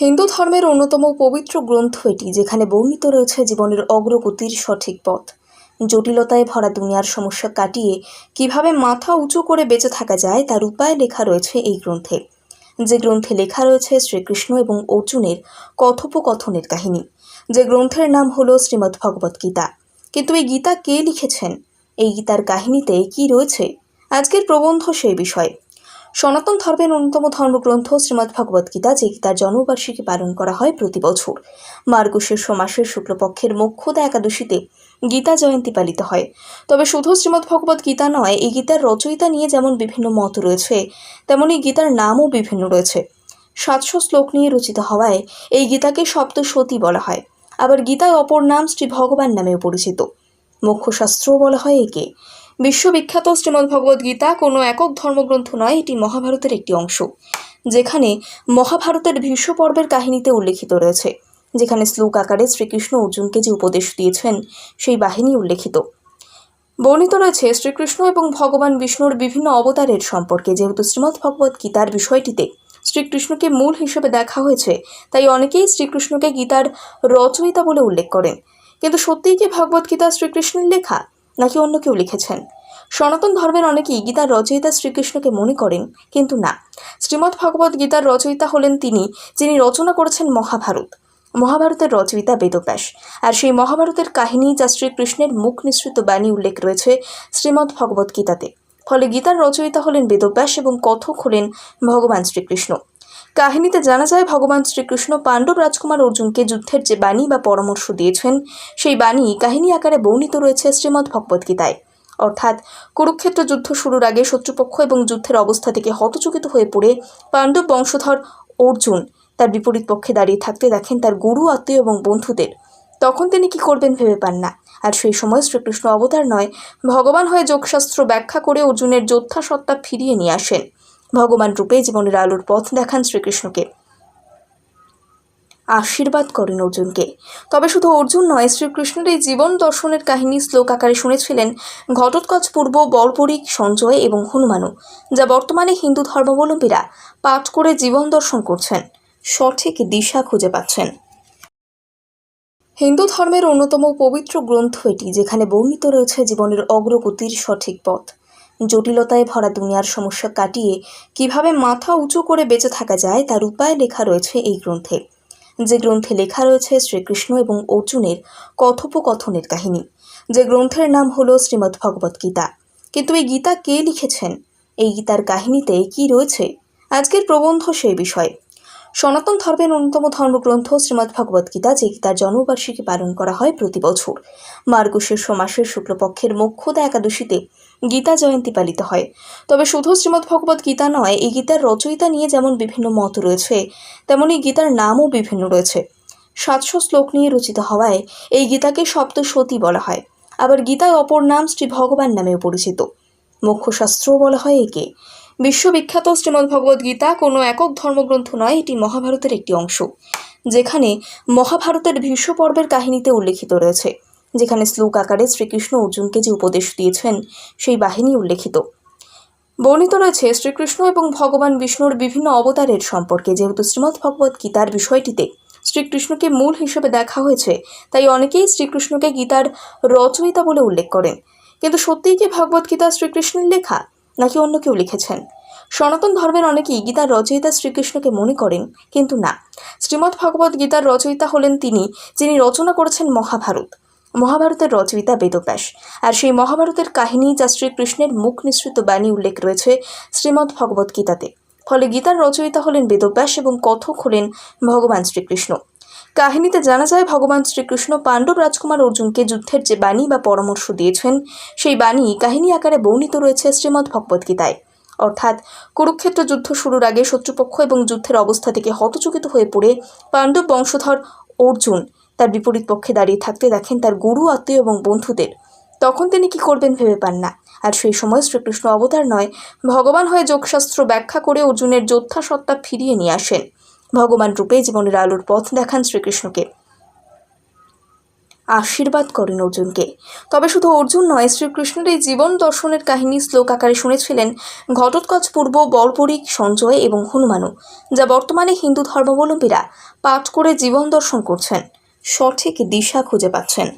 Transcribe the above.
হিন্দু ধর্মের অন্যতম পবিত্র গ্রন্থ এটি, যেখানে বর্ণিত রয়েছে জীবনের অগ্রগতির সঠিক পথ। জটিলতায় ভরা দুনিয়ার সমস্যা কাটিয়ে কীভাবে মাথা উঁচু করে বেঁচে থাকা যায়, তার উপায় লেখা রয়েছে এই গ্রন্থে। যে গ্রন্থে লেখা রয়েছে শ্রীকৃষ্ণ এবং অর্জুনের কথোপকথনের কাহিনী। যে গ্রন্থের নাম হল শ্রীমদ্ ভগবত গীতা। কিন্তু এই গীতা কে লিখেছেন? এই গীতার কাহিনীতে কি রয়েছে? আজকের প্রবন্ধ সেই বিষয়। সনাতন ধর্মের অন্যতম ধর্মগ্রন্থ শ্রীমদ্ ভগবত গীতা, যে গীতার জন্মবার্ষিকী পালন করা হয় প্রতি বছর। মার্গশীর্ষ মাসের শুক্লপক্ষের মোক্ষদা একাদশীতে গীতা জয়ন্তী পালিত হয়। তবে শুধু শ্রীমদ্ ভগবত গীতা নয়, এই গীতার রচয়িতা নিয়ে যেমন বিভিন্ন মত রয়েছে, তেমনি গীতার নামও বিভিন্ন রয়েছে। সাতশো শ্লোক নিয়ে রচিত হওয়ায় এই গীতাকে সপ্তসতী বলা হয়। আবার গীতার অপর নাম শ্রী ভগবান নামেও পরিচিত। মোক্ষশাস্ত্রও বলা হয় একে। বিশ্ববিখ্যাত শ্রীমদ্ ভগবদ গীতা কোনো একক ধর্মগ্রন্থ নয়, এটি মহাভারতের একটি অংশ, যেখানে মহাভারতের ভীষ্ম পর্বের কাহিনীতে উল্লেখিত রয়েছে, যেখানে শ্লোক আকারে শ্রীকৃষ্ণ অর্জুনকে যে উপদেশ দিয়েছেন, সেই বাহিনী উল্লেখিত। বর্ণিত রয়েছে শ্রীকৃষ্ণ এবং ভগবান বিষ্ণুর বিভিন্ন অবতারের সম্পর্কে, যেহেতু শ্রীমদ্ ভগবত গীতার বিষয়টিতে শ্রীকৃষ্ণকে মূল হিসেবে দেখা হয়েছে, তাই অনেকেই শ্রীকৃষ্ণকে গীতার রচয়িতা বলে উল্লেখ করেন। কিন্তু সত্যিই কি ভগবত গীতা শ্রীকৃষ্ণের লেখা? নাকি অন্য কেউ লিখেছেন? সনাতন ধর্মের অনেকেই গীতার রচয়িতা শ্রীকৃষ্ণকে মনে করেন, কিন্তু না। শ্রীমদ্ ভগবত গীতার রচয়িতা হলেন তিনি, যিনি রচনা করেছেন মহাভারত। মহাভারতের রচয়িতা বেদব্যাস। আর সেই মহাভারতের কাহিনী যা শ্রীকৃষ্ণের মুখ নিঃসৃত বাণী উল্লেখ রয়েছে শ্রীমদ্ ভগবত গীতাতে। ফলে গীতার রচয়িতা হলেন বেদব্যাস এবং কথক হলেন ভগবান শ্রীকৃষ্ণ। কাহিনীতে জানা যায়, ভগবান শ্রীকৃষ্ণ পাণ্ডব রাজকুমার অর্জুনকে যুদ্ধের যে বাণী বা পরামর্শ দিয়েছেন, সেই বাণী কাহিনী আকারে বর্ণিত রয়েছে শ্রীমদ্ ভগবদ্গীতায় অর্থাৎ, কুরুক্ষেত্র যুদ্ধ শুরুর আগে শত্রুপক্ষ এবং যুদ্ধের অবস্থা থেকে হতচকিত হয়ে পড়ে পাণ্ডব বংশধর অর্জুন। তার বিপরীত পক্ষে দাঁড়িয়ে থাকতে দেখেন তার গুরু, আত্মীয় এবং বন্ধুদের। তখন তিনি কি করবেন ভেবে পান না। আর সেই সময় শ্রীকৃষ্ণ অবতার নয়, ভগবান হয়ে যোগশাস্ত্র ব্যাখ্যা করে অর্জুনের যোদ্ধা সত্তা ফিরিয়ে নিয়ে আসেন। ভগবান রূপে জীবনের আলোর পথ দেখান শ্রীকৃষ্ণকে। আশীর্বাদ করেন অর্জুনকে। তবে শুধু অর্জুন নয়, শ্রীকৃষ্ণের এই জীবন দর্শনের কাহিনী শ্লোক আকারে শুনেছিলেন ঘটোৎকচ পূর্ব বর্বরিক সঞ্জয় এবং হনুমানু যা বর্তমানে হিন্দু ধর্মাবলম্বীরা পাঠ করে জীবন দর্শন করছেন, সঠিক দিশা খুঁজে পাচ্ছেন। হিন্দু ধর্মের অন্যতম পবিত্র গ্রন্থ এটি, যেখানে বর্ণিত রয়েছে জীবনের অগ্রগতির সঠিক পথ। জটিলতায় ভরা দুনিয়ার সমস্যা কাটিয়ে কীভাবে মাথা উঁচু করে বেঁচে থাকা যায় তার উপায় লেখা রয়েছে এই গ্রন্থে। যে গ্রন্থে লেখা রয়েছে শ্রীকৃষ্ণ এবং অর্জুনের কথোপকথনের কাহিনী। যে গ্রন্থের নাম হল শ্রীমদ্ ভগবত গীতা। কিন্তু এই গীতা কে লিখেছেন? এই গীতার কাহিনীতে কি রয়েছে? আজকের প্রবন্ধ সেই বিষয়। সনাতন ধর্মের অন্যতম ধর্মগ্রন্থ শ্রীমদ্ ভগবত গীতা, যে গীতার জন্মবার্ষিকী পালন করা হয় প্রতি বছর। মার্গশীর্ষ মাসের শুক্লপক্ষের মোক্ষদা একাদশীতে গীতা জয়ন্তী পালিত হয়। তবে শুধু শ্রীমদ্ ভগবত গীতা নয়, এই গীতার রচয়িতা নিয়ে যেমন বিভিন্ন মত রয়েছে, তেমনি গীতার নামও বিভিন্ন রয়েছে। সাতশো শ্লোক নিয়ে রচিত হওয়ায় এই গীতাকে সপ্তসতী বলা হয়। আবার গীতার অপর নাম শ্রী ভগবান নামেও পরিচিত। মোক্ষশাস্ত্রও বলা হয় একে। বিশ্ববিখ্যাত শ্রীমদ্ ভগবদ গীতা কোনো একক ধর্মগ্রন্থ নয়, এটি মহাভারতের একটি অংশ, যেখানে মহাভারতের ভীষ্ম পর্বের কাহিনীতে উল্লেখিত রয়েছে, যেখানে শ্লোক আকারে শ্রীকৃষ্ণ অর্জুনকে যে উপদেশ দিয়েছেন, সেই বাহিনী উল্লেখিত। বর্ণিত রয়েছে শ্রীকৃষ্ণ এবং ভগবান বিষ্ণুর বিভিন্ন অবতারের সম্পর্কে, যেহেতু শ্রীমদ্ ভগবত গীতার বিষয়টিতে শ্রীকৃষ্ণকে মূল হিসেবে দেখা হয়েছে, তাই অনেকেই শ্রীকৃষ্ণকে গীতার রচয়িতা বলে উল্লেখ করেন। কিন্তু সত্যিই কি ভগবত গীতা শ্রীকৃষ্ণের লেখা? নাকি অন্য কেউ লিখেছেন? সনাতন ধর্মের অনেকেই গীতার রচয়িতা শ্রীকৃষ্ণকে মনে করেন, কিন্তু না। শ্রীমদ্ ভগবত গীতার রচয়িতা হলেন তিনি, যিনি রচনা করেছেন মহাভারত। মহাভারতের রচয়িতা বেদব্যাস। আর সেই মহাভারতের কাহিনী যা শ্রীকৃষ্ণের মুখ নিঃসৃত বাণী উল্লেখ রয়েছে শ্রীমদ্ ভগবত গীতাতে। ফলে গীতার রচয়িতা হলেন বেদব্যাস এবং কথক হলেন ভগবান শ্রীকৃষ্ণ। কাহিনীতে জানা যায়, ভগবান শ্রীকৃষ্ণ পাণ্ডব রাজকুমার অর্জুনকে যুদ্ধের যে বাণী বা পরামর্শ দিয়েছেন, সেই বাণী কাহিনী আকারে বর্ণিত রয়েছে শ্রীমদ্ ভগবদ্গীতায় অর্থাৎ, কুরুক্ষেত্র যুদ্ধ শুরুর আগে শত্রুপক্ষ এবং যুদ্ধের অবস্থা থেকে হতচকিত হয়ে পড়ে পাণ্ডব বংশধর অর্জুন। তার বিপরীত পক্ষে দাঁড়িয়ে থাকতে দেখেন তার গুরু, আত্মীয় এবং বন্ধুদের। তখন তিনি কি করবেন ভেবে পান না। আর সেই সময় শ্রীকৃষ্ণ অবতার নয়, ভগবান হয়ে যোগশাস্ত্র ব্যাখ্যা করে অর্জুনের যোদ্ধা সত্তা ফিরিয়ে নিয়ে আসেন। ভগবান রূপে জীবনের আলোর পথ দেখান শ্রীকৃষ্ণকে। আশীর্বাদ করেন অর্জুনকে। তবে শুধু অর্জুন নয়, শ্রীকৃষ্ণের এই জীবন দর্শনের কাহিনী শ্লোক আকারে শুনেছিলেন ঘটোৎকচ পূর্ব বর্বরিক সঞ্জয় এবং হনুমানু যা বর্তমানে হিন্দু ধর্মাবলম্বীরা পাঠ করে জীবন দর্শন করছেন। সঠিক দিশা খুঁজে পাচ্ছেন।